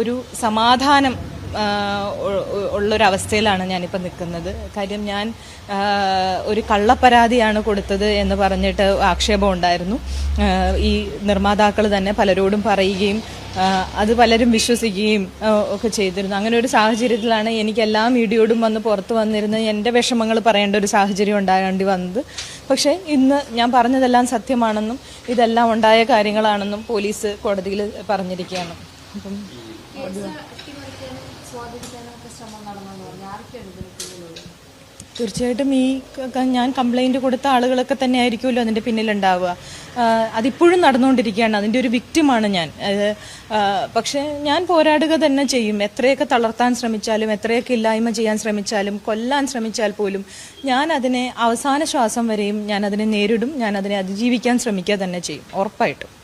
ഒരു സമാധാനം ഉള്ളൊരവസ്ഥയിലാണ് ഞാനിപ്പോൾ നിൽക്കുന്നത്. കാര്യം ഞാൻ ഒരു കള്ളപ്പരാതിയാണ് കൊടുത്തത് എന്ന് പറഞ്ഞിട്ട് ആക്ഷേപം ഉണ്ടായിരുന്നു. ഈ നിർമ്മാതാക്കൾ തന്നെ പലരോടും പറയുകയും അത് പലരും വിശ്വസിക്കുകയും ഒക്കെ ചെയ്തിരുന്നു. അങ്ങനെ ഒരു സാഹചര്യത്തിലാണ് എനിക്ക് എല്ലാ മീഡിയയോടും വന്ന് പുറത്ത് വന്നിരുന്ന് എന്റെ വിഷമങ്ങൾ പറയേണ്ട ഒരു സാഹചര്യം ഉണ്ടാകേണ്ടി വന്നത്. പക്ഷേ ഇന്ന് ഞാൻ പറഞ്ഞതെല്ലാം സത്യമാണെന്നും ഇതെല്ലാം ഉണ്ടായ കാര്യങ്ങളാണെന്നും പോലീസ് കോടതിയിൽ പറഞ്ഞിരിക്കുകയാണ്. അപ്പം തീർച്ചയായിട്ടും ഈ ഞാൻ കംപ്ലൈന്റ് കൊടുത്ത ആളുകളൊക്കെ തന്നെ ആയിരിക്കുമല്ലോ അതിന്റെ പിന്നിലുണ്ടാവുക അതിപ്പോഴും നടന്നുകൊണ്ടിരിക്കുകയാണ്. അതിന്റെ ഒരു വിക്റ്റിമാണ് ഞാൻ. പക്ഷെ പക്ഷേ ഞാൻ പോരാടുക തന്നെ ചെയ്യും. എത്രയൊക്കെ തളർത്താൻ ശ്രമിച്ചാലും എത്രയൊക്കെ ഇല്ലായ്മ ചെയ്യാൻ ശ്രമിച്ചാലും കൊല്ലാൻ ശ്രമിച്ചാൽ പോലും ഞാൻ അതിനെ അവസാന ശ്വാസം വരെയും ഞാൻ അതിനെ നേരിടും. ഞാൻ അതിനെ അതിജീവിക്കാൻ ശ്രമിക്കുക തന്നെ ചെയ്യും. ഉറപ്പായിട്ടും.